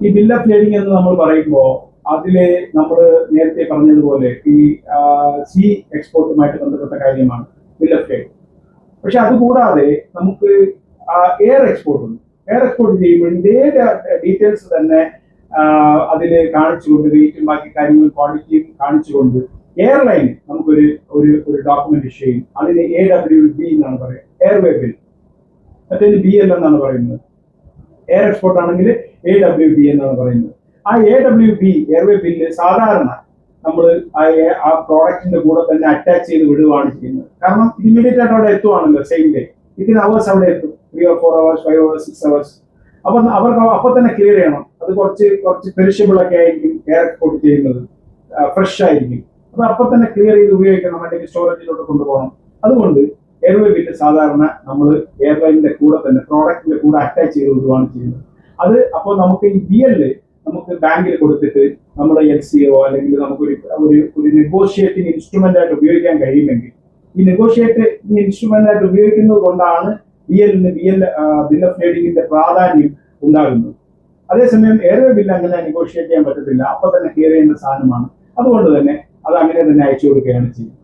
ഈ bill of എന്ന് നമ്മൾ പറയുമ്പോൾ അതിൽ നമ്മൾ നേരത്തെ പറഞ്ഞതുപോലെ ഈ സി എക്സ്പോർട്ടുമായിട്ട് ബന്ധപ്പെട്ട കാര്യമാണ് ബിൽ ഓഫ് ലേഡിംഗ് പക്ഷെ അതുകൂടാതെ നമുക്ക് എയർ എക്സ്പോർട്ട് ഉണ്ട്. എയർ എക്സ്പോർട്ട് ചെയ്യുമ്പോൾ ഇതേ ഡീറ്റെയിൽസ് തന്നെ അതിൽ കാണിച്ചുകൊണ്ട് റേറ്റും ബാക്കി കാര്യങ്ങളും ക്വാളിറ്റിയും കാണിച്ചുകൊണ്ട് എയർലൈൻ നമുക്കൊരു ഒരു ഒരു ഡോക്യുമെന്റ് ഇഷ്യൂ ചെയ്യും. അതിന് എ ഡബ്ല്യു ബി എന്നാണ് പറയുക. എയർവേ ബിൽ മറ്റേത് ബി എൽ എന്നാണ് പറയുന്നത്. എയർ എക്സ്പോർട്ട് ആണെങ്കിൽ എ ഡബ്ല്യു ബി എന്നാണ് പറയുന്നത്. ആ A W B airway bill സാധാരണ നമ്മൾ ആ പ്രോഡക്റ്റിന്റെ കൂടെ തന്നെ അറ്റാച്ച് ചെയ്ത് വിടുകയാണ് ചെയ്യുന്നത്. കാരണം ഇമ്മീഡിയറ്റ് ആയിട്ട് അവിടെ എത്തുവാണല്ലോ സെയിം ഡേ ഇതിന് അവേഴ്സ് അവിടെ എത്തും. Three or four hours five hours six hours അപ്പൊ അവർക്ക് അപ്പൊ തന്നെ ക്ലിയർ ചെയ്യണം. അത് കുറച്ച് കുറച്ച് പെരിഷബിൾ ഒക്കെ ആയിരിക്കും എയർ എക്സ്പോർട്ട് ചെയ്യുന്നത്. ഫ്രഷ് ആയിരിക്കും. അപ്പൊ അപ്പൊ തന്നെ ക്ലിയർ ചെയ്ത് ഉപയോഗിക്കണം അല്ലെങ്കിൽ സ്റ്റോറേജിലോട്ട് കൊണ്ടുപോകണം. അതുകൊണ്ട് എയർവേ ബില്ല് സാധാരണ നമ്മൾ എയർലൈനിന്റെ കൂടെ തന്നെ പ്രോഡക്റ്റിന്റെ കൂടെ അറ്റാച്ച് ചെയ്ത് കൊടുക്കുകയാണ് ചെയ്യുന്നത്. അത് അപ്പോൾ നമുക്ക് ഈ ബി എൽ നമുക്ക് ബാങ്കിൽ കൊടുത്തിട്ട് നമ്മുടെ എൽ സി ഒ അല്ലെങ്കിൽ നമുക്കൊരു ഒരു ഒരു നെഗോഷിയേറ്റിംഗ് ഇൻസ്ട്രുമെന്റ് ആയിട്ട് ഉപയോഗിക്കാൻ കഴിയുമെങ്കിൽ ഈ നെഗോഷിയേറ്റ് ഈ ഇൻസ്ട്രുമെന്റ് ആയിട്ട് ഉപയോഗിക്കുന്നത് കൊണ്ടാണ് ബി എല്ലിന് ബി എൽ ബിൽ ഓഫ് ലേഡിംഗിന്റെ പ്രാധാന്യം ഉണ്ടാകുന്നത്. അതേസമയം എയർവേ ബില്ല് അങ്ങനെ നെഗോഷിയേറ്റ് ചെയ്യാൻ പറ്റത്തില്ല. അപ്പൊ തന്നെ ക്ലിയർ ചെയ്യേണ്ട സാധനമാണ്. അതുകൊണ്ട് തന്നെ അത് അങ്ങനെ തന്നെ അയച്ചു കൊടുക്കുകയാണ് ചെയ്യുന്നത്.